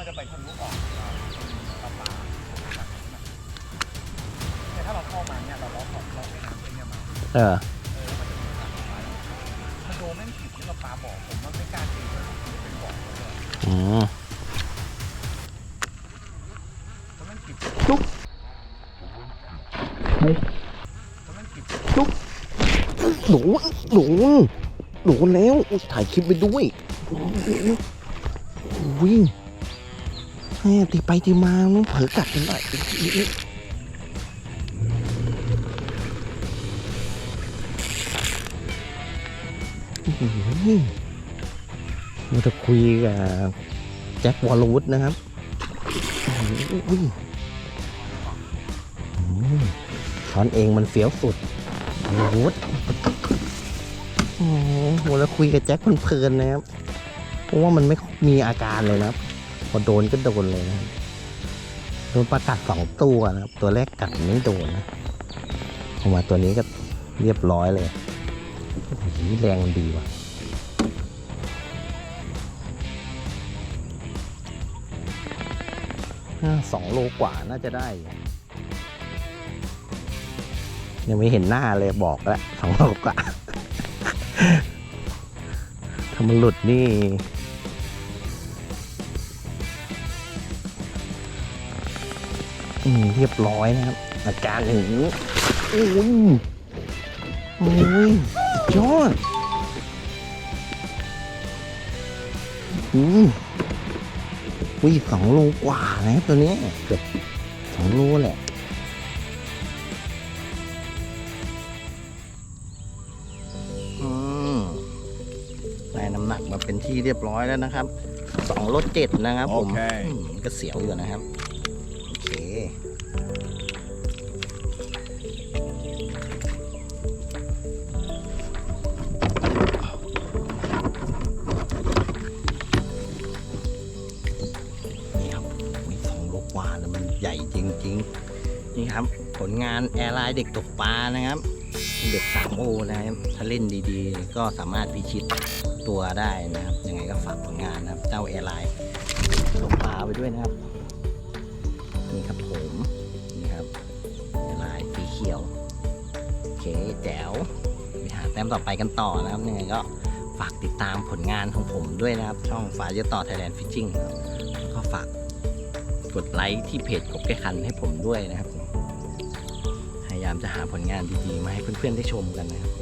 มันจะไปทะลุออกปลาปลาแต่ถ้าเราเข้ามาเนี่ยเราล็อกล็อกล็อกให้น้ำเป็นเนี่ยมาเออ เออมันจะมีทางปลามันโดนแม่งผิดที่เราปลาบ่อผมมันไม่กล้าตีเลยเป็นบ่อเลยอืมเพราะมันผิดจุ๊บเพราะมันผิดหนูหนูหนูแล้ว ถ่ายคลิปไปด้วยวิ่ง แม่ตีไปตีมามันเผลอกัดกันหน่อยเราจะคุยกับแจ็ควอลวูดนะครับอุ้ยอืมช้อนเองมันเฟี้ยวสุดวอลวูดโอ้โหแล้วคุยกับแจ็คเพลินๆนะครับ เพราะว่ามันไม่มีอาการเลยนะครับ พอโดนก็โดนเลยนะโดนปลากัดสองตัวนะครับตัวแรกกัดไม่โดนนะออกมาตัวนี้ก็เรียบร้อยเลยโอ้โหแรงมันดีว่ะสองโลกว่าน่าจะได้ยู่ยังไม่เห็นหน้าเลยบอกแล้วสองโลกว่าถ้ามันหลุดนี่ อืมเรียบร้อยนะครับ อาการอย่างนี้โอ้ยโอ้ยยอดอืมวิ่งสองโลกว่านะครับตัวนี้เกือบสองโลแหละอืมได้น้ำหนักมาเป็นที่เรียบร้อยแล้วนะครับสองรถเจ็ดนะครับผมโอเคอืมก็เสียวอยู่นะครับ นี่ครับมีสองโลกว่าแล้วมันใหญ่จริง ๆ นี่ครับ ผลงานแอร์ไลน์เด็กตกปลานะครับ เด็ก 3O นะครับ ถ้าเล่นดีๆ ก็สามารถพิชิตตัวได้นะครับ ยังไงก็ฝากผลงานนะครับ เจ้าแอร์ไลน์ตกปลาไปด้วยนะครับ ขียว โอเคแจ๋วไปหาแต้มต่อไปกันต่อนะครับยังไงก็ฝากติดตามผลงานของผมด้วยนะครับ ช่องฝาเยอะต่อ Thailand Fishing นะครับแล้วก็ฝากกดไลค์ที่เพจกบแก้คันให้ผมด้วยนะครับ พยายามจะหาผลงานดีๆ มาให้เพื่อนๆได้ชมกันนะครับ